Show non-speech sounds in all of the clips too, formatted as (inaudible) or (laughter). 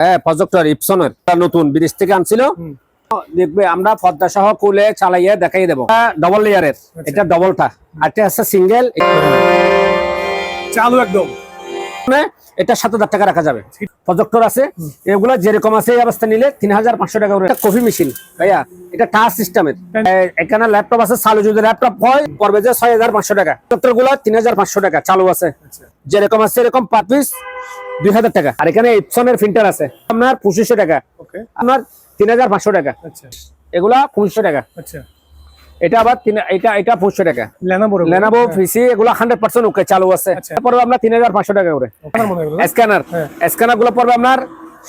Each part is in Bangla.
হ্যাঁ প্রজেক্টর ইপসনের। নতুন বিদেশ থেকে আনছিল। দেখবে আমরা পদ্মা সহ খুলে চালাইয়ে দেখাই দেবো। ডবল লেয়ারের এটা ডবলটা আর এটা আছে সিঙ্গেল চালু একদম। এটা সাত হাজার টাকা রাখা যাবে। প্রজেক্টর আছে এগুলো যেরকম আছে এই অবস্থা নিলে তিন হাজার পাঁচশো টাকা কফি মেশিন ভাইয়া এটা টাচ সিস্টেমের এখানে ল্যাপটপ আছে চালু যদি ল্যাপটপ হয় পড়বে যে ছয় হাজার পাঁচশো টাকা। প্রজেক্টরগুলো তিন হাজার পাঁচশো টাকা চালু আছে। আচ্ছা। যেরকম আছে এরকম পার পিস দুই হাজার টাকা। আর এখানে ইপসনের ফিল্টার আছে আপনার পঁচিশশো টাকা। আপনার তিন হাজার পাঁচশো টাকা। আচ্ছা। এগুলা পঁচিশশো টাকা। আচ্ছা। এটা আবার এটা এটা পঁচিশশো টাকা। লেনাবো পিসি এগুলো হান্ড্রেড পার্সেন্ট ওকে চালু আছে। আচ্ছা। তারপরে আপনার তিন হাজার পাঁচশো টাকা করে। হয় স্ক্যানার হ্যাঁ। স্ক্যানারগুলো পড়বে আপনার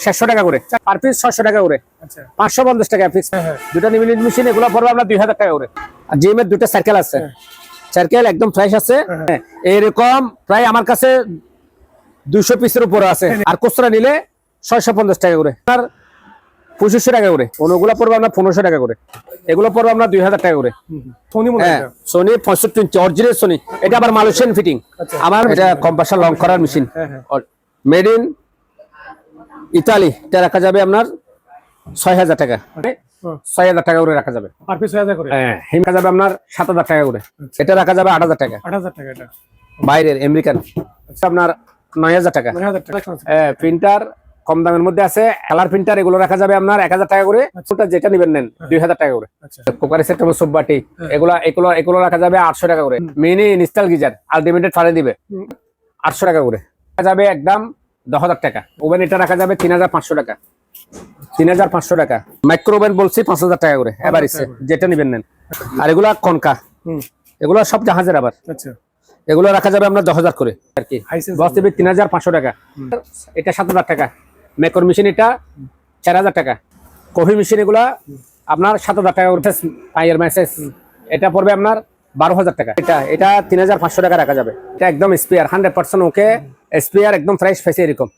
সাতশো টাকা করে। পার পিস ছশো টাকা করে। আচ্ছা। পাঁচশো পঞ্চাশ টাকা হ্যাঁ, হ্যাঁ। দুটা মেশিন এগুলো পড়বে আপনার দুই হাজার টাকা করে। আর জিমের দুটো সার্কেল আছে। সার্কেল একদম ফ্রেশ আছে। হ্যাঁ, এরকম প্রায় আমার কাছে দুইশো পিসের উপরে আছে। আর খুচরা নিলে ছয়শো পঞ্চাশ টাকা করে। আর পঁচিশশো টাকা করে। অন্যগুলো পড়বে আপনার পনেরোশো টাকা করে। এগুলো পড়বে আপনার দুই হাজার টাকা করে। সোনি হয়। সোনি পঁয়ষট্টি ইঞ্চি অরিজিনাল সোনি। এটা আবার মালয়েশিয়ান ফিটিং। আমার এটা কম্পাসার লং করার মেশিন। মেড ইন ইতালি এটা রাখা যাবে আপনার ছয় হাজার টাকা। ছয় হাজার টাকা করে রাখা যাবে। হ্যাঁ যাবে আপনার সাত হাজার টাকা করে। আচ্ছা। এটা রাখা যাবে আট হাজার টাকা। আট হাজার টাকা বাইরের আমেরিকান আপনার নয় হাজার টাকা। প্রিন্টার কম দামের মধ্যে আছে কালার প্রিন্টার এগুলো রাখা যাবে আপনার এক হাজার টাকা করে। ওটা যেটা নেবেন নেন দুই হাজার টাকা করে। আচ্ছা। কুকারি সেট এবং সুব্বাটি। এগুলা এগুলো এগুলো রাখা যাবে আটশো টাকা করে। মিনি ইনস্টল গিজার আলটিমেটেড ফাড়ে দিবে। আটশো টাকা করে। রাখা যাবে একদম দশ হাজার টাকা। ওভেন এটা রাখা যাবে তিন হাজার পাঁচশো টাকা। তিন হাজার পাঁচশো টাকা। মাইক্রো ওভেন বলছি পাঁচ হাজার টাকা করে এবার ইসে যেটা নিবেন নেন। আর এগুলা কনকা। এগুলো সব জাহাজের আবার। আচ্ছা। এগুলো রাখা যাবে আপনার দশ হাজার করে। আর কি। তিন হাজার পাঁচশো টাকা। এটা সাত হাজার টাকা। মেকর মেশিন এটা চার হাজার টাকা। কফি মেশিন এগুলা আপনার সাত হাজার টাকা করে পাইয়ের মেসেজ এটা পড়বে আপনার বারো হাজার টাকা। এটা এটা তিন হাজার পাঁচশো টাকা রাখা যাবে। এটা একদম spare hundred percent okay spare একদম ফ্রেশ ফেসে এরকম।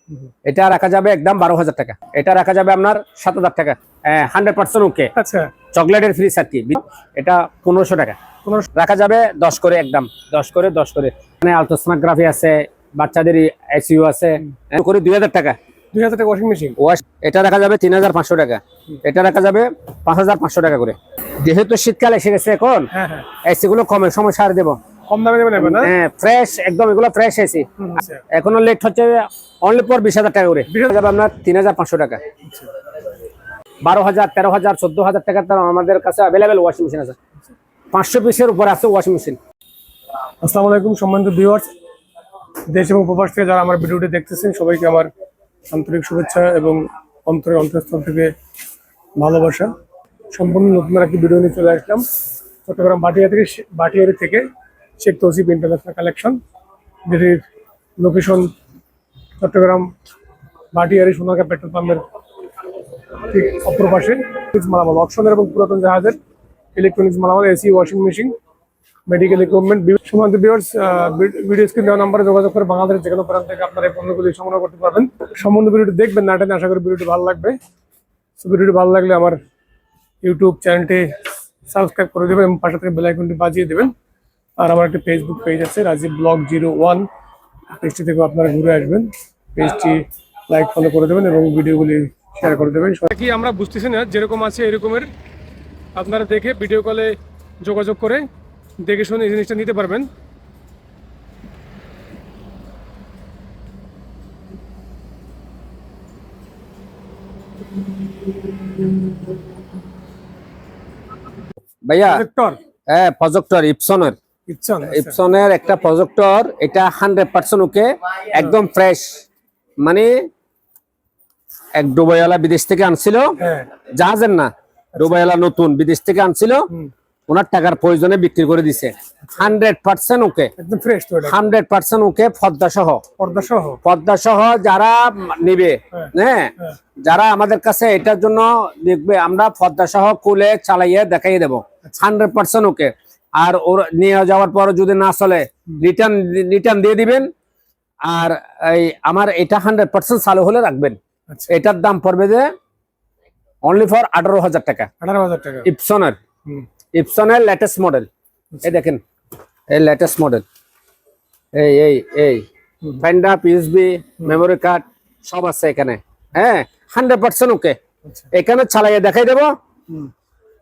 এটা রাখা যাবে একদম বারো হাজার টাকা। এটা রাখা যাবে আপনার সাত হাজার টাকা। হ্যাঁ হান্ড্রেড পার্সেন্ট ওকে আচ্ছা। চকলেটের ফ্রি আর কি? এটা পনেরোশো টাকা। রাখা যাবে দশ করে একদম। দশ করে দশ করে। মানে আলট্রাসোনোগ্রাফি আছে বাচ্চাদের আইসিইউ আছে। করে দুই হাজার টাকা। দুই হাজার টাকা ওয়াশিং মেশিন ওয়াশ এটা রাখা যাবে তিন হাজার পাঁচশো টাকা। এটা রাখা যাবে পাঁচ হাজার পাঁচশো টাকা করে। যেহেতু শীতকাল এসে গেছে এখন হ্যাঁ হ্যাঁ। এসি গুলো কমে সময় সার দেবো। কম দামে দেবেন হ্যাঁ ফ্রেশ একদম এগুলো ফ্রেশ এসি আচ্ছা। এখনও লেট হচ্ছে অনলি পর বিশ হাজার টাকা করে। বিশ হাজার আপনার তিন হাজার পাঁচশো টাকা। বারো হাজার তেরো হাজার চোদ্দ হাজার দাম আমাদের কাছে অ্যাভেলেবেল ওয়াশিং মেশিন আছে। পাঁচশো পিসের উপরে আছে ওয়াশিং মেশিন আসসালামু আলাইকুম সম্মানিত ভিউয়ার্স দেশ এবং প্রবাস থেকে যারা আমার ভিডিওটি দেখতেছেন সবাইকে আমার আন্তরিক শুভেচ্ছা এবং অন্তরের অন্তঃস্থল থেকে ভালোবাসা। সম্পূর্ণ নতুন একটি ভিডিও নিয়ে চলে আসলাম। চট্টগ্রাম বাটিয়া থেকে বাটিয়ারি থেকে শেখ তৌসিফ ইন্টারন্যাশনাল কালেকশন যেটির লোকেশন চট্টগ্রাম বাটিয়ারি সোনাকা পেট্রোল পাম্পের ঠিক অপর পাশে। মালামাল অকশনের এবং পুরাতন জাহাজের ইলেকট্রনিক্স মালামাল AC washing machine medical equipment সীমান্ত বিয়ার্স ভিডিও স্ক্রিন দেওয়া নম্বরে যোগাযোগ করে বাংলাদেশের যে কোনো প্রান্ত থেকে আপনারা এই পণ্যগুলি সংগ্রহ করতে পারবেন। সম্বন্ধে ভিডিওটি দেখবেন, না আশা করি ভিডিওটি ভালো লাগবে। সো ভিডিওটি ভালো লাগলে আমার ইউটিউব চ্যানেলটি সাবস্ক্রাইব করে দেবেন এবং পাশে থেকে বেল আইকনটি বাজিয়ে দেবেন। আর আমার একটা ফেসবুক পেজ আছে, রাজীব ব্লগ জিরো ওয়ান পেজটি থেকে আপনারা ঘুরে আসবেন। পেজটি লাইক ফলো করে দেবেন এবং ভিডিওগুলি শেয়ার করে দেবেন। কি আমরা বুঝতেছি না, যেরকম আছে এরকমের। আপনারা দেখে ভিডিও কলে যোগাযোগ করে দেখে শুনে এই জিনিসটা নিতে পারবেন। ভাইয়া হ্যাঁ প্রজেক্টর ইপসনের ইপসনের একটা প্রজেক্টর এটা হান্ড্রেড পার্সেন্ট ওকে একদম ফ্রেশ মানে এক ডুবাইওয়ালা বিদেশ থেকে আনছিল। হ্যাঁ। জাহাজের না ডুবাইওয়ালা নতুন বিদেশ থেকে আনছিল। ওনার টাকার প্রয়োজনে বিক্রি করে দিছে। Hundred percent okay. Hundred percent okay Padma সহ পদ্মা সহ যারা নিবে হ্যাঁ। হ্যাঁ। যারা আমাদের কাছে এটার জন্য দেখবে আমরা পদ্মা সহ খুলে চালাইয়ে দেখাই দেবো। আচ্ছা। হান্ড্রেড পার্সেন্ট ওকে। আর ওর নিয়ে যাওয়ার পর যদি না চলে রিটার্ন রিটার্ন দিয়ে দিবেন। আর এই আমার এটা হান্ড্রেড পার্সেন্ট চালু হলে রাখবেন। আচ্ছা। এটার দাম পড়বে যে অনলি ফর আঠারো হাজার টাকা। আঠারো হাজার টাকা। ইপসনের ইপসনের লেটেস্ট মডেল এই দেখেন এই লেটেস্ট মডেল এই এই এই। ফেন্ডা পিএসবি মেমোরি কার্ড সব আছে এখানে। হ্যাঁ হান্ড্রেড পার্সেন্ট ওকে এখানে চালাইয়ে দেখাই দেবো।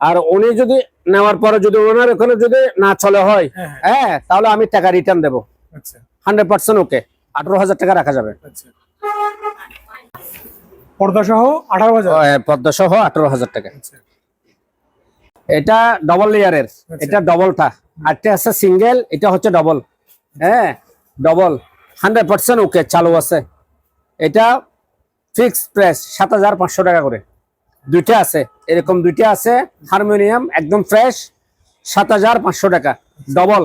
আর উনি যদি নেওয়ার পরে যদি ওনার ওখানে যদি না চলে হয় হ্যাঁ, হ্যাঁ। তাহলে আমি টাকা রিটার্ন দেবো। হান্ড্রেড পার্সেন্ট ওকে আঠারো হাজার টাকা রাখা যাবে। আচ্ছা। পর্দা সহ আঠারো হাজার? পদ্মা সহ আঠারো হাজার টাকা। আচ্ছা। এটা ডবল লেয়ারের এটা ডবলটা আরটা আছে সিঙ্গেল এটা হচ্ছে ডবল হ্যাঁ ডবল হান্ড্রেড পার্সেন্ট ওকে চালু আছে। এটা ফিক্স প্রাইস সাত হাজার পাঁচশো টাকা করে। দুইটা আছে এরকম দুইটা আছে হারমোনিয়াম একদম ফ্রেশ সাত হাজার পাঁচশো টাকা। ডবল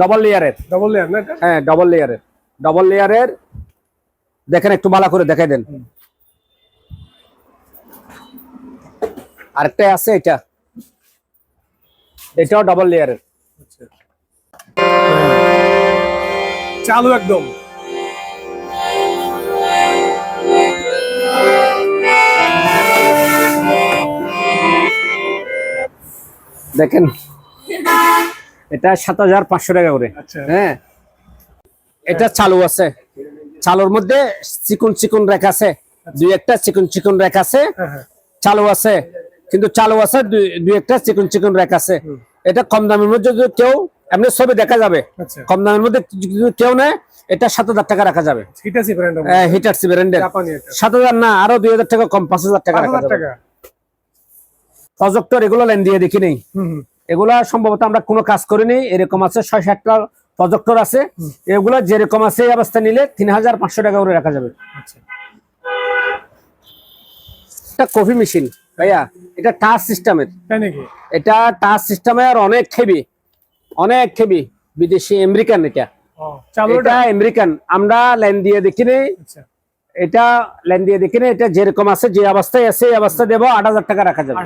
ডবল লেয়ারের ডবল লেয়ার না হ্যাঁ ডবল লেয়ারের ডবল লেয়ারের দেখেন একটু ভালো করে দেখাই দেন। আরেকটা আছে এটা। এটাও ডাবল লেয়ারের আচ্ছা। চালু একদম। দেখেন এটা সাত হাজার পাঁচশো টাকা করে। আচ্ছা। হ্যাঁ। এটা চালু আছে। চালুর মধ্যে চিকন চিকন রেখা আছে। দুই একটা চিকন চিকন রেখা আছে। হ্যাঁ হ্যাঁ। চালু আছে। কিন্তু চালু আছে দুই- একটা চিকন চিকন রেখা আছে। এটা কম দামের মধ্যে যদি কেউ এমনি ছবি দেখা যাবে। আচ্ছা। কম দামের মধ্যে যদি কেউ নেয় এটা সাত হাজার টাকা রাখা যাবে। ঠিক আছে ব্র্যান্ড হিটার সি ব্র্যান্ডের সাত হাজার না আরও দুই হাজার টাকা কম পাঁচ হাজার টাকা রাখা যাবে। প্রজেক্টর এগুলো লাইন দিয়ে দেখি নেই। এগুলা সম্ভবত আমরা কোনো কাজ করিনি এরকম আছে ছয় সাতটা প্রজেক্টর আছে। এগুলো যেরকম আছে এই অবস্থা নিলে তিন হাজার পাঁচশো টাকা করে রাখা যাবে। আচ্ছা। এটা কফি মেশিন ভাইয়া এটা টাচ সিস্টেমের এটা টাচ সিস্টেমের অনেক খেবি অনেক হেভি বিদেশি আমেরিকান এটা। এটা আমেরিকান আমরা লাইন দিয়ে দেখিনি। আচ্ছা। এটা লাইন দিয়ে দেখিনি এটা যেরকম আছে যে অবস্থায় আছে এই অবস্থা দেবো আট হাজার টাকা রাখা যাবে।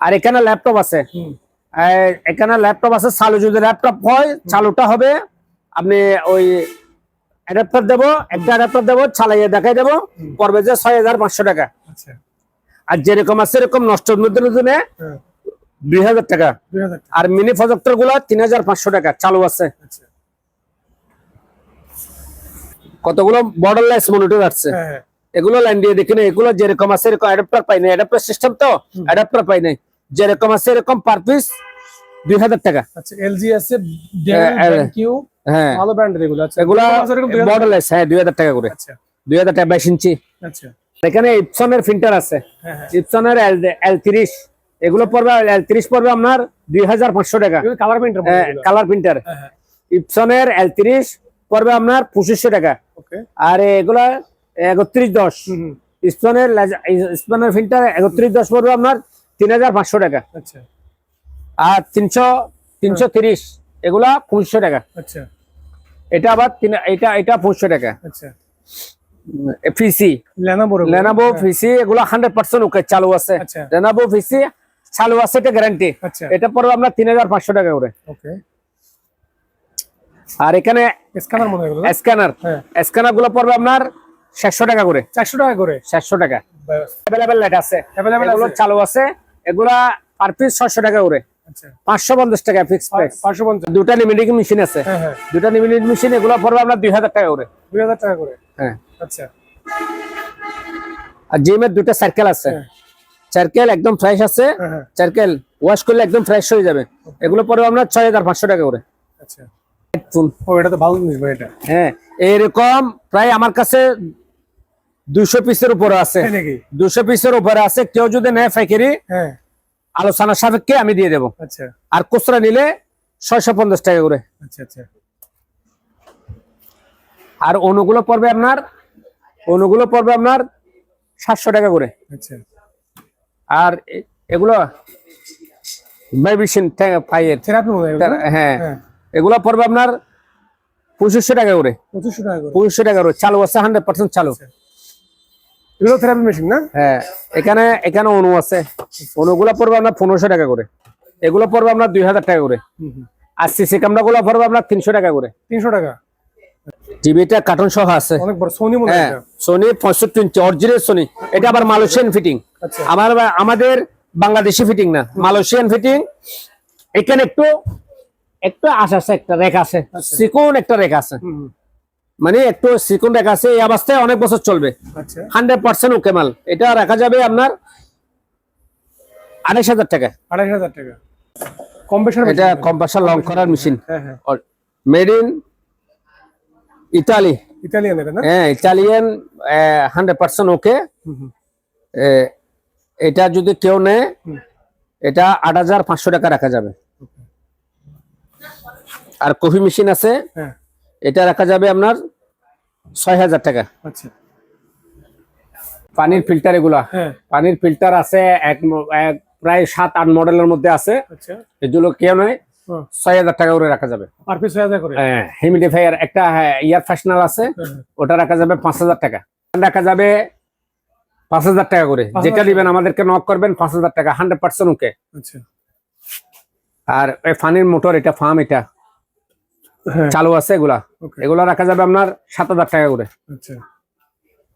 আর এখানে ল্যাপটপ আছে। এখানে ল্যাপটপ আছে চালু যদি ল্যাপটপ হয় চালুটা হবে আপনি ওই অ্যাডাপ্টার দেবো একটা অ্যাডাপ্টার দেবো চালাইয়ে দেখাই দেবো পড়বে যে ছয় হাজার পাঁচশো টাকা। আচ্ছা। আর যেরকম আছে এরকম নষ্ট মধ্যে নতুনে হ্যাঁ। দুই হাজার টাকা। আর মিনি প্রজেক্টরগুলো তিন হাজার পাঁচশো টাকা চালু আছে। আচ্ছা। কতগুলো বর্ডারলেস মনিটর আছে হ্যাঁ হ্যাঁ। এগুলো লাইন দিয়ে দেখি না এগুলো যেরকম আছে এরকম অ্যাডাপ্টার পাই না অ্যাডাপ্টার সিস্টেম তো অ্যাডাপ্টার পাই নাই। যেরকম আছে এরকম পার পিস দুই হাজার টাকা। আচ্ছা এলজি আছে ডেল হ্যাঁ, হ্যাঁ ভালো ব্র্যান্ডের এগুলো আচ্ছা। এগুলা আছে এরকম 2000 বর্ডারলেস হ্যাঁ দুই হাজার টাকা করে। আচ্ছা। দুই হাজার টাকা বাইশ ইঞ্চি। আচ্ছা। এখানে ইপসনের ফিল্টার আছে। হ্যাঁ হ্যাঁ। ইপসনের এল তিরিশ। এগুলো পড়বে এল তিরিশ পড়বে আপনার দুই হাজার পাঁচশো টাকা। কালার প্রিন্টার কালার প্রিন্টার হ্যাঁ হ্যাঁ ইপসনের এল তিরিশ পড়বে আপনার পঁচিশশো টাকা। ওকে। আর এগুলা একত্রিশ দশ। স্পনের স্পনের ফিল্টার একত্রিশ দশ পড়বে আপনার তিন হাজার পাঁচশো টাকা। আচ্ছা। আর তিনশো তিনশো তিরিশ এগুলা পঁচিশশো টাকা। আচ্ছা। এটা আবার এটা এটা পঁচিশশো টাকা। আচ্ছা। লেনাবো এগুলো হান্ড্রেড পার্সেন্ট ওকে চালু আছে। আচ্ছা। লেনাবো পিসি চালু আছে এটা গ্যারান্টি আচ্ছা। এটা পড়বে আপনার তিন হাজার পাঁচশো টাকা করে। আর এখানে স্ক্যানার হয় স্ক্যানার হ্যাঁ। স্ক্যানারগুলো পড়বে আপনার চারশো টাকা করে। চারশো টাকা করে? চারশো টাকা। অ্যাভেলেবেল লাইট আছে। আছে? চালু আছে। এগুলা পার পিস ছয়শো টাকা করে। আচ্ছা পাঁচশো পঞ্চাশ টাকা ফিক্স প্রাইস পাঁচশো পঞ্চাশ। দুটা লিমিটিং মেশিন আছে। হ্যাঁ হ্যাঁ। দুটা লিমিটিং মেশিন এগুলো পড়বে আপনার দুই হাজার টাকা করে। দুই হাজার টাকা করে? হ্যাঁ। আচ্ছা। আর জিমের দুটা সার্কেল আছে। হ্যাঁ। সার্কেল একদম ফ্রেশ আছে। হ্যাঁ হ্যাঁ। সার্কেল ওয়াশ করলে একদম ফ্রেশ হয়ে যাবে। এগুলো পড়বে আপনার ছয় হাজার পাঁচশো টাকা করে। আচ্ছা। এটা তো ভালো জিনিস ভাই এটা। হ্যাঁ এরকম প্রায় আমার কাছে দুশো পিসের উপরে আছে। দুশো পিসের উপরে আছে। কেউ যদি নেয় ফাইকারি হ্যাঁ। আলোচনা সাপেক্ষে আমি দিয়ে দেবো। আচ্ছা। আর খুচরা নিলে ছয়শো পঞ্চাশ টাকা করে। আচ্ছা আচ্ছা। আর অনুগুলো পড়বে আপনার অনুগুলো পড়বে আপনার সাতশো টাকা করে। আচ্ছা। আর এগুলো মেডিসিন পাইয়ের। হয় হ্যাঁ। হ্যাঁ। এগুলো পড়বে আপনার পঁচিশশো টাকা করে। পঁচিশশো টাকা করে। পঁচিশশো টাকা করে। চালু আছে হান্ড্রেড পার্সেন্ট চালু। এগুলো থেরাপি মেশিন না? হ্যাঁ। এখানে এখানে অনু আছে। অনুগুলো পড়বে আপনার পনেরোশো টাকা করে। এগুলো পড়বে আপনার দুই হাজার টাকা করে। আর সিসি ক্যামেরা গুলো পড়বে আপনার তিনশো টাকা করে। তিনশো টাকা? টিভিটা কার্টুন সহ আছে। অনেক বড় সোনি মনে হয় হ্যাঁ। সোনি ইঞ্চি অরিজিনাল সোনি এটা আবার মালয়েশিয়ান ফিটিং আচ্ছা। আমার আমাদের বাংলাদেশি ফিটিং না। মালয়েশিয়ান ফিটিং এখানে একটু একটু আশ আছে একটা রেখা আছে। চিকন একটা রেখা আছে। মানে একটু সিকুন রেখা আছে এই অবস্থায় অনেক বছর চলবে। আচ্ছা। হান্ড্রেড পার্সেন্ট ওকে মাল। এটা রাখা যাবে আপনার আড়াইশ হাজার টাকা। আড়াই হাজার টাকা। এটা লং করার machine made in Italy Italian হ্যাঁ হান্ড্রেড পার্সেন্ট ওকে। এটা যদি কেউ নেয় এটা আট হাজার পাঁচশো টাকা রাখা যাবে। আর কফি মেশিন আছে। হ্যাঁ। এটা রাখা যাবে আপনার ছয় হাজার টাকা। আচ্ছা। পানির ফিল্টার এগুলা। হ্যাঁ। পানির ফিল্টার আছে এক প্রায় সাত আট মডেলের মধ্যে আছে। আচ্ছা। এগুলো কেউ নয় ছয় ছয় হাজার টাকা করে রাখা যাবে। আর পিস ছয় হাজার করে? হিমিডিফায়ার একটা ইয়ার ফ্যাশনাল আছে। হ্যাঁ, হ্যাঁ। ওটা রাখা যাবে পাঁচ হাজার টাকা। রাখা যাবে পাঁচ হাজার টাকা করে। যেটা নিবেন আমাদেরকে নক করবেন পাঁচ হাজার টাকা হান্ড্রেড পার্সেন্ট ওকে আচ্ছা। আর এই ফানির মোটর এটা ফার্ম এটা। হ্যাঁ চালু আছে এগুলা। এগুলা রাখা যাবে আপনার সাত হাজার টাকা করে। আচ্ছা।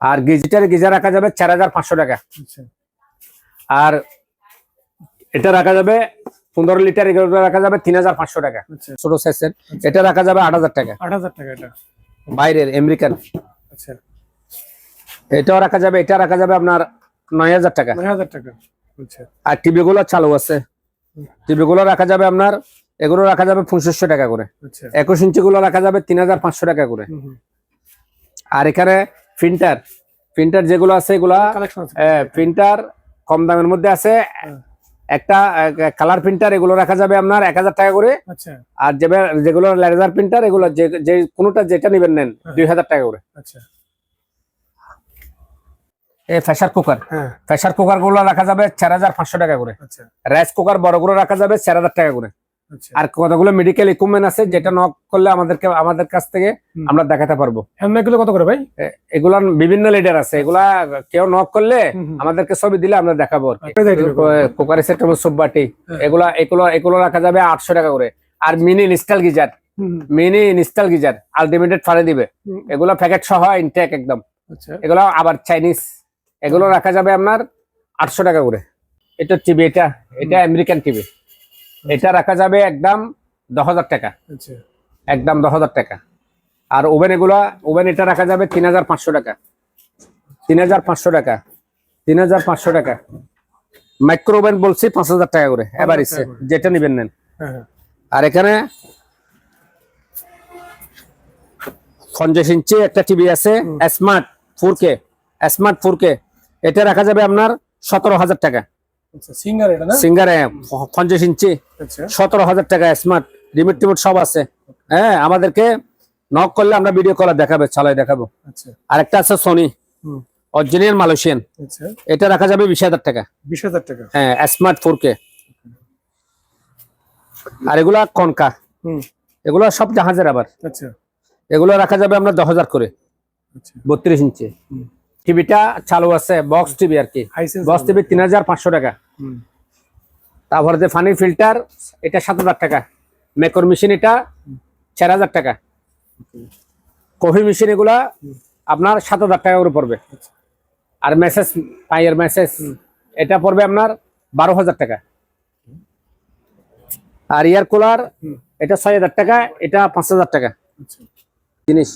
আর গিজিটার গিজার রাখা যাবে চার হাজার পাঁচশো টাকা। আচ্ছা। আর এটা রাখা যাবে পনেরো লিটার এগুলো রাখা যাবে তিন হাজার পাঁচশো টাকা। আচ্ছা। ছোট সাইজের এটা রাখা যাবে আট হাজার টাকা। আট হাজার টাকা এটা। বাইরের আমেরিকান। আচ্ছা। এটাও রাখা যাবে এটা রাখা যাবে আপনার নয় হাজার টাকা। নয় হাজার টাকা। আচ্ছা। আর টিভি গুলো চালু আছে। টিভি গুলো রাখা যাবে আপনার এগুলো রাখা যাবে পঁচিশশো টাকা করে। আচ্ছা। একুশ ইঞ্চি গুলো রাখা যাবে তিন হাজার পাঁচশো টাকা করে। আর এখানে প্রিন্টার প্রিন্টার যেগুলো আছে এগুলা প্রিন্টার কম দামের মধ্যে আছে। একটা কালার প্রিন্টার এগুলো রাখা যাবে আপনার এক হাজার টাকা করে। আচ্ছা। আর যেগুলো লেজার প্রিন্টার এগুলো যে- কোনোটা যেটা নেবেন নেন দুই হাজার টাকা করে। আচ্ছা। এই প্রেসার কুকার। হ্যাঁ। প্রেসার কুকারগুলো রাখা যাবে চার হাজার পাঁচশো টাকা করে। রাইস কুকার বড়গুলো রাখা যাবে চার হাজার টাকা করে। আর কতগুলো মেডিকেল ইকুইপমেন্ট আছে যেটা নক করলে আমাদেরকে আমাদের কাছ থেকে আমরা দেখাতে পারব। গুলো কত করে ভাই? এ- এগুলার বিভিন্ন লিডার আছে। এগুলা কেউ নক করলে। আমাদেরকে ছবি দিলে আমরা দেখাবো। আচ্ছা। কুকার সেট সুববাটি হ্যাঁ। এগুলা এগুলো এগুলো রাখা যাবে আটশো টাকা করে। আর mini install geyser mini install geyser আলটিমেটেড ফারে দিবে। এগুলো প্যাকেট সহ ইনটেক একদম। আচ্ছা। এগুলো আবার চাইনিজ এগুলো রাখা যাবে আপনার আটশো টাকা করে। এটা টিভি এটা এটা আমেরিকান টিভি। এটা রাখা যাবে একদম দশ হাজার টাকা। আচ্ছা। একদম দশ হাজার টাকা। আর ওভেন এগুলা ওভেন এটা রাখা যাবে তিন হাজার পাঁচশো টাকা। তিন হাজার পাঁচশো টাকা। তিন হাজার পাঁচশো টাকা। মাইক্রো ওভেন বলছি পাঁচ হাজার টাকা করে এবার ইচ্ছে যেটা নিবেন নেন। হ্যাঁ হ্যাঁ। আর এখানে পঞ্চাশ ইঞ্চি একটা টিভি আছে smart four K smart four K এটা রাখা যাবে আপনার সতেরো হাজার টাকা। সিঙ্গার এটা না? সিঙ্গারে পঞ্চাশ ইঞ্চি। আচ্ছা। সতেরো হাজার টাকা স্মার্ট রিমোট টিমোট সব আছে। হ্যাঁ আমাদেরকে নক করলে আমরা ভিডিও কলে দেখাবে চালাই দেখাবো। আচ্ছা। আরেকটা আছে সোনি অরিজিনাল মালয়েশিয়ান আচ্ছা। এটা রাখা যাবে বিশ হাজার টাকা। বিশ হাজার টাকা। হ্যাঁ স্মার্ট ফোর কে আর এগুলা কনকা হুম। এগুলো সব জাহাজের আবার। আচ্ছা। এগুলো রাখা যাবে আমরা দশ হাজার করে। আচ্ছা। বত্রিশ ইঞ্চি। টিভিটা চালু আছে বক্স টিভি আর কি। বক্স টিভি তিন হাজার পাঁচশো টাকা। তারপরে যে ফানি ফিল্টার এটা সাত হাজার টাকা। মেকর মেশিন এটা চার হাজার টাকা। কফি মেশিন এগুলা আপনার সাত হাজার টাকা করে পড়বে। আচ্ছা। আর মেসেজ পাইয়ের মেসেজ এটা পড়বে আপনার বারো হাজার টাকা। আর ইয়ার কুলার এটা ছয় হাজার টাকা এটা পাঁচ হাজার টাকা। আচ্ছা। জিনিস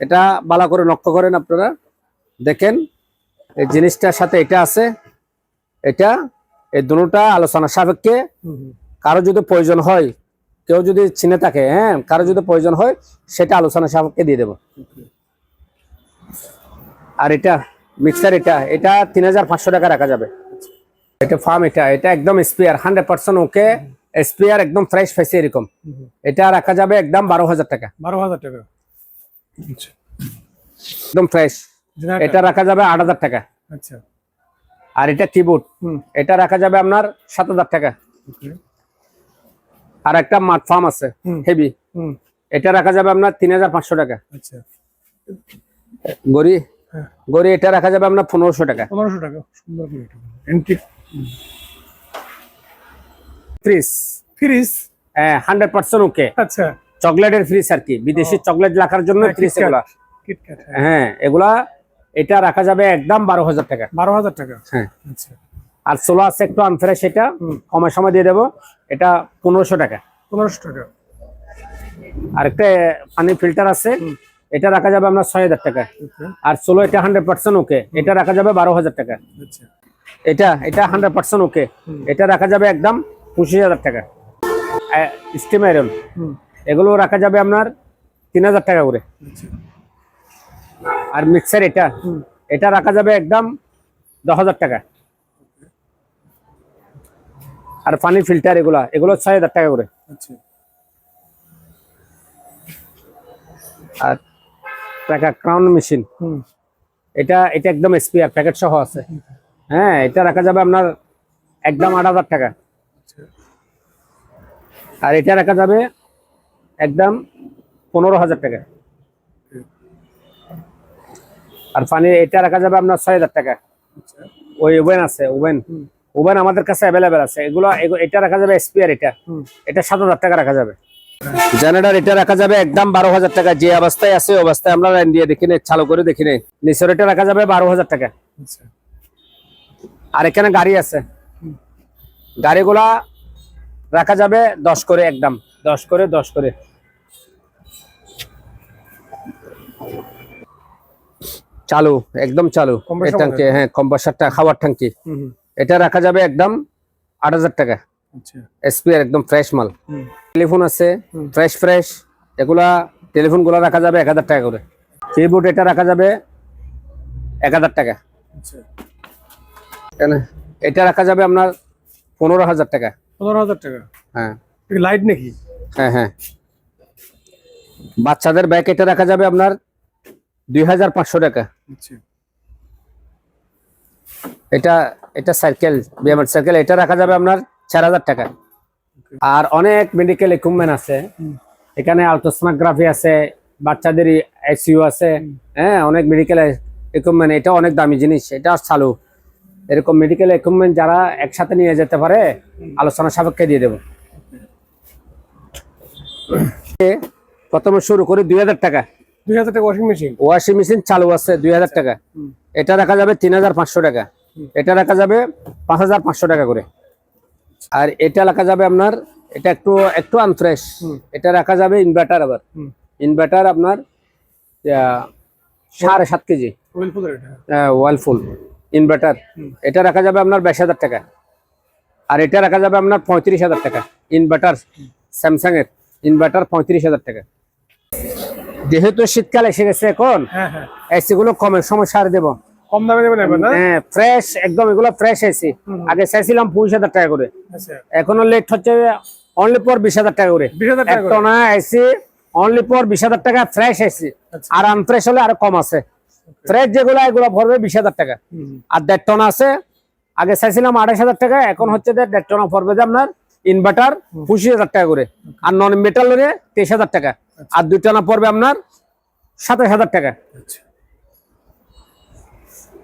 এটা বালা করে লক্ষ্য করেন আপনারা। দেখেন এই জিনিসটার সাথে এটা আছে। এটা এই দুটোটা আলোচনা সাপেক্ষে কারও যদি প্রয়োজন হয় কেউ যদি চিনে থাকে হ্যাঁ কারও যদি প্রয়োজন হয় সেটা আলোচনা সাপেক্ষে দিয়ে দেব। আর এটা মিক্সার এটা এটা তিন হাজার পাঁচশো টাকা রাখা যাবে। এটা ফার্ম এটা এটা একদম spare hundred percent okay spare একদম ফ্রেশ ফেসে এরকম। এটা রাখা যাবে একদম বারো হাজার টাকা। বারো হাজার টাকা। একদম ফ্রেশ এটা রাখা যাবে আট হাজার টাকা। আচ্ছা। আর এটা কিবোর্ড এটা রাখা যাবে আপনার সাত হাজার টাকা। আর একটা মাঠ ফার্ম আছে হেভি। এটা রাখা যাবে আপনার তিন হাজার পাঁচশো টাকা। আচ্ছা। গড়ি? হ্যাঁ। গড়ি এটা রাখা যাবে আপনার পনেরোশো টাকা। পনেরোশো টাকা সুন্দর ফ্রিজ। ফ্রিজ? হ্যাঁ হান্ড্রেড পার্সেন্ট ওকে। আচ্ছা। চকলেটের ফ্রিজ আর কি। বিদেশি চকলেট রাখার জন্য ফ্রিজ এগুলা। হ্যাঁ এগুলা এটা রাখা যাবে একদম বারো হাজার টাকা। বারো হাজার টাকা? হ্যাঁ। আচ্ছা। আর সোলো আছে একটু আনফ্রেশ এটা। কমের সময় দিয়ে দেবো। এটা পনেরোশো টাকা। পনেরোশো টাকা। আর একটা পানি ফিল্টার আছে এটা রাখা যাবে আপনার ছয় হাজার টাকা। আর ষোলো এটা হান্ড্রেড পার্সেন্ট ওকে। এটা রাখা যাবে বারো হাজার টাকা। আচ্ছা। এটা এটা হান্ড্রেড পার্সেন্ট ওকে। এটা রাখা যাবে একদম পঁচিশ হাজার টাকা। Steam iron. এগুলো রাখা যাবে আপনার তিন হাজার টাকা করে। আচ্ছা। আর মিক্সার এটা। এটা রাখা যাবে একদম দশ হাজার টাকা। আর পানি ফিল্টার এগুলা এগুলো ছয় হাজার টাকা করে। আচ্ছা। আর টাকা ক্রাউন মেশিন হুম। এটা এটা একদম স্পিয়ার প্যাকেট সহ আছে। হ্যাঁ এটা রাখা যাবে আপনার একদম আট হাজার টাকা। আচ্ছা। আর এটা রাখা যাবে একদম পনেরো হাজার টাকা। আর পানি এটা রাখা যাবে আপনার ছয় হাজার টাকা। আচ্ছা ওই ওভেন আছে ওভেন। ওভেন আমাদের কাছে অ্যাভেলেবেল আছে। এগুলো এগু- এটা রাখা যাবে স্পিয়ার এটা। এটা সাত হাজার টাকা রাখা যাবে। জেনারেটর এটা রাখা যাবে একদম বারো হাজার টাকা। যে অবস্থায় আছে ওই অবস্থায় আমরা লাইন দিয়ে দেখি নেই চালু করে দেখি নেই। নিচের এটা রাখা যাবে বারো হাজার টাকা। আচ্ছা। আর এখানে গাড়ি আছে। গাড়িগুলা রাখা যাবে দশ করে একদম। দশ করে দশ করে। চালু একদম চালু। এই ট্যাঙ্কি হ্যাঁ কম্পাসারটা খাওয়ার ট্যাঙ্কি। এটা রাখা যাবে একদম আট হাজার টাকা। আচ্ছা। এসপিআর একদম ফ্রেশ মাল। টেলিফোন আছে ফ্রেশ ফ্রেশ এগুলা টেলিফোনগুলা রাখা যাবে এক হাজার টাকা করে। কিবোর্ড এটা রাখা যাবে এক হাজার টাকা। আচ্ছা। এটা রাখা যাবে আপনার পনেরো হাজার টাকা। পনেরো হাজার টাকা? হ্যাঁ। লাইট নাকি? হ্যাঁ হ্যাঁ। বাচ্চাদের ব্যাগ এটা রাখা যাবে আপনার দুই হাজার পাঁচশো টাকা। আচ্ছা। এটা এটা সাইকেল বিএমআর সাইকেল এটা রাখা যাবে আপনার চার হাজার টাকা। আর অনেক মেডিকেল ইকুইপমেন্ট আছে। এখানে আলট্রাসোনোগ্রাফি আছে বাচ্চাদের আইসিইউ আছে হ্যাঁ অনেক মেডিকেল ইকুইপমেন্ট এটা অনেক দামি জিনিস এটা চালু। এরকম মেডিকেল ইকুইপমেন্ট যারা একসাথে নিয়ে যেতে পারে আলোচনা সাপেক্ষে দিয়ে দেবো। প্রথমে শুরু করি দুই হাজার টাকা। দুই হাজার টাকা ওয়াশিং মেশিন ওয়াশিং মেশিন চালু আছে দুই হাজার টাকা। এটা রাখা যাবে তিন হাজার পাঁচশো টাকা। এটা রাখা যাবে পাঁচ হাজার পাঁচশো টাকা করে। আর এটা রাখা যাবে আপনার এটা একটু একটু আনফ্রেশ এটা রাখা যাবে ইনভার্টার আবার। ইনভার্টার আপনার সাড়ে সাত কেজি। ওয়ালফুল ইনভার্টার এটা? রাখা যাবে আপনার বাইশ হাজার টাকা। আর এটা রাখা যাবে আপনার পঁয়ত্রিশ হাজার টাকা। ইনভার্টার স্যামসাং এর। ইনভার্টার পঁয়ত্রিশ হাজার টাকা। যেহেতু শীতকাল এসে গেছে এখন হ্যাঁ হ্যাঁ। এসি গুলো কমের সময় সার দেবো। কম দামে দেবেন না? হ্যাঁ ফ্রেশ একদম এগুলো ফ্রেশ এসি আগে চাইছিলাম পঁচিশ হাজার টাকা করে। আচ্ছা। এখনও লেট হচ্ছে অনলি পর বিশ হাজার টাকা করে। বিশ হাজার টাকা না এসি অনলি পর বিশ হাজার টাকা ফ্রেশ এসি আচ্ছা। আর আনফ্রেশ হলে আরও কম আছে। ফ্রেশ যেগুলো এগুলো ভরবে বিশ হাজার টাকা। আর দেড় টন আছে। আগে চাইছিলাম আড়াইশ হাজার টাকা এখন হচ্ছে যে দেড় টন পড়বে যে আপনার ইনভার্টার পঁচিশ হাজার টাকা করে। আর নন মেটাল হলে তেইশ হাজার টাকা। আর দুই টনা পড়বে আপনার সাতাশ হাজার টাকা। আচ্ছা।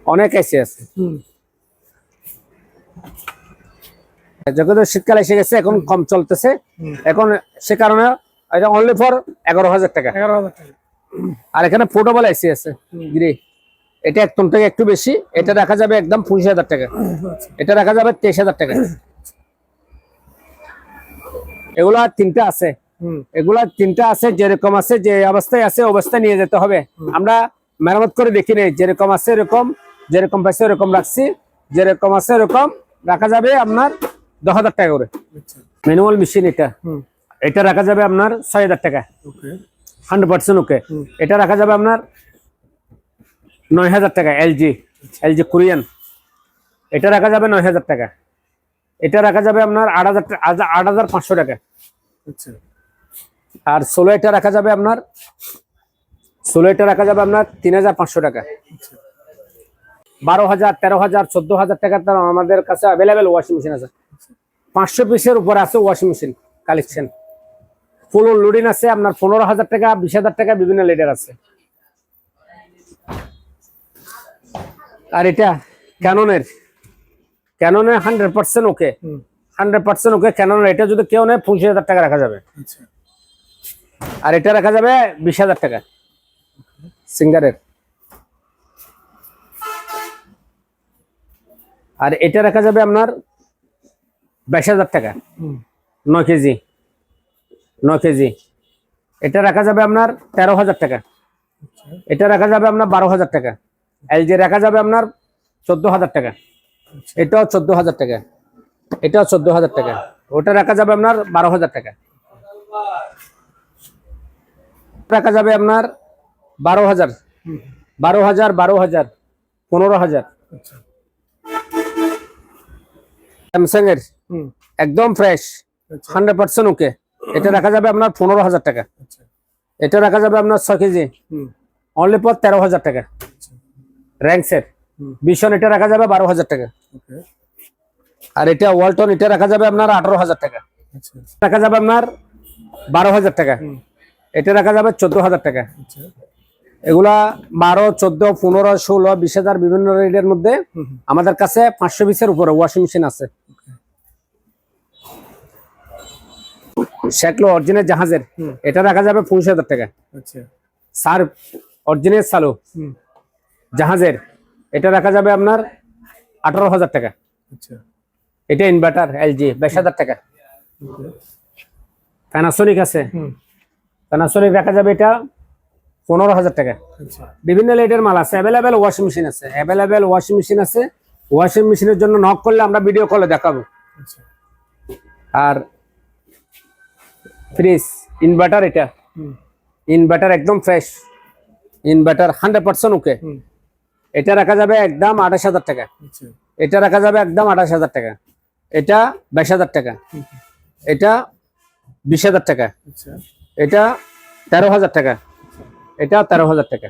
অনেক এসে আছে। যখন শীতকাল এসে গেছে এখন কম চলতেছে। এখন সে কারণে এটা অনলি ফর এগারো হাজার টাকা। এগারো হাজার টাকা। আর এখানে পোর্টেবল এসি আছে গ্রে এটা একদম থেকে একটু বেশি এটা রাখা যাবে একদম পঁচিশ হাজার টাকা। আচ্ছা। এটা রাখা যাবে তেইশ হাজার টাকা। (clears throat) এগুলা তিনটা আছে। এগুলা তিনটা আছে যেরকম আছে যে অবস্থায় আছে অবস্থায় নিয়ে যেতে হবে। আমরা মেরামত করে দেখি নেই যেরকম আছে এরকম যেরকম পাইছে ওরকম রাখছি। যেরকম আছে এরকম রাখা যাবে আপনার দশ হাজার টাকা করে। আচ্ছা। ম্যানুয়াল মেশিন এটা। হুম। এটা রাখা যাবে আপনার ছয় হাজার টাকা। হান্ড্রেড পার্সেন্ট ওকে এটা রাখা যাবে আপনার নয় হাজার টাকা এলজি এলজি কোরিয়ান এটা রাখা যাবে নয় হাজার টাকা। এটা রাখা যাবে আপনার আট হাজার আট হাজার পাঁচশো টাকা। আচ্ছা। আর ষোলো এটা রাখা যাবে আপনার ষোলো এটা রাখা যাবে আপনার তিন হাজার পাঁচশো টাকা। বারো হাজার তেরো হাজার চোদ্দ হাজার দাম আমাদের কাছে অ্যাভেলেবেল ওয়াশিং মেশিন আছে। পাঁচশো পিসের উপরে আছে washing machine collection full loading আছে আপনার পনেরো হাজার টাকা বিশ হাজার টাকা বিভিন্ন লিটার আছে। আর এটা ক্যাননের ক্যাননের hundred percent okay hundred percent okay ক্যাননের এটা যদি কেউ নেয় পঁচিশ হাজার টাকা রাখা যাবে। আচ্ছা। আর এটা রাখা যাবে বিশ হাজার টাকা। সিঙ্গারের। আর এটা রাখা যাবে আপনার বাইশ হাজার টাকা। ন কেজি। নয় কেজি। এটা রাখা যাবে আপনার তেরো হাজার টাকা। এটা রাখা যাবে আপনার বারো হাজার টাকা। এলজি রাখা যাবে আপনার চোদ্দ হাজার টাকা। এটাও চোদ্দ হাজার টাকা। এটাও চোদ্দ হাজার টাকা। ওটা রাখা যাবে আপনার বারো হাজার টাকা। রাখা যাবে আপনার বারো হাজার। বারো হাজার বারো হাজার পনেরো হাজার। আচ্ছা। স্যামসাং এর একদম ফ্রেশ আচ্ছা। হান্ড্রেড পার্সেন্ট ওকে এটা রাখা যাবে আপনার পনেরো হাজার টাকা। আচ্ছা। এটা রাখা যাবে আপনার ছয় কেজি। অনলি পর তেরো হাজার টাকা। আচ্ছা। র্যাঙ্কসের হুম। বিশন এটা রাখা যাবে বারো হাজার টাকা। আর এটা ওয়ালটন এটা রাখা যাবে আপনার আঠারো হাজার টাকা। আচ্ছা। রাখা যাবে আপনার বারো হাজার টাকা। এটা রাখা যাবে চোদ্দ হাজার টাকা। আচ্ছা। এগুলা বারো চোদ্দ পনেরো ষোলো বিশ হাজার বিভিন্ন রেটের মধ্যে আমাদের কাছে পাঁচশো বিশের উপরে ওয়াশিং মেশিন আছে। শেখলো অরিজিনাল জাহাজের এটা রাখা যাবে পঁচিশ হাজার টাকা। সার অরিজিনাল সালো জাহাজের এটা রাখা যাবে আপনার আঠারো হাজার টাকা। আচ্ছা। এটা ইনভার্টার এলজি বাইশ হাজার টাকা। প্যানাসোনিক আছে। প্যানাসোনিক রাখা যাবে এটা পনেরো হাজার টাকা। আচ্ছা। বিভিন্ন লেটের মাল আছে অ্যাভেলেবেল ওয়াশিং মেশিন আছে অ্যাভেলেবেল ওয়াশিং মেশিন আছে। ওয়াশিং মেশিনের জন্য নক করলে আমরা ভিডিও কলে দেখাবো। আচ্ছা। আর ফ্রিজ ইনভার্টার এটা। ইনভার্টার একদম fresh inverter hundred percent okay এটা রাখা যাবে একদম আঠাশ হাজার টাকা। আচ্ছা। এটা রাখা যাবে একদম আঠাশ হাজার টাকা। এটা বাইশ হাজার টাকা। এটা বিশ হাজার টাকা। আচ্ছা। এটা তেরো হাজার টাকা। এটা তেরো হাজার টাকা।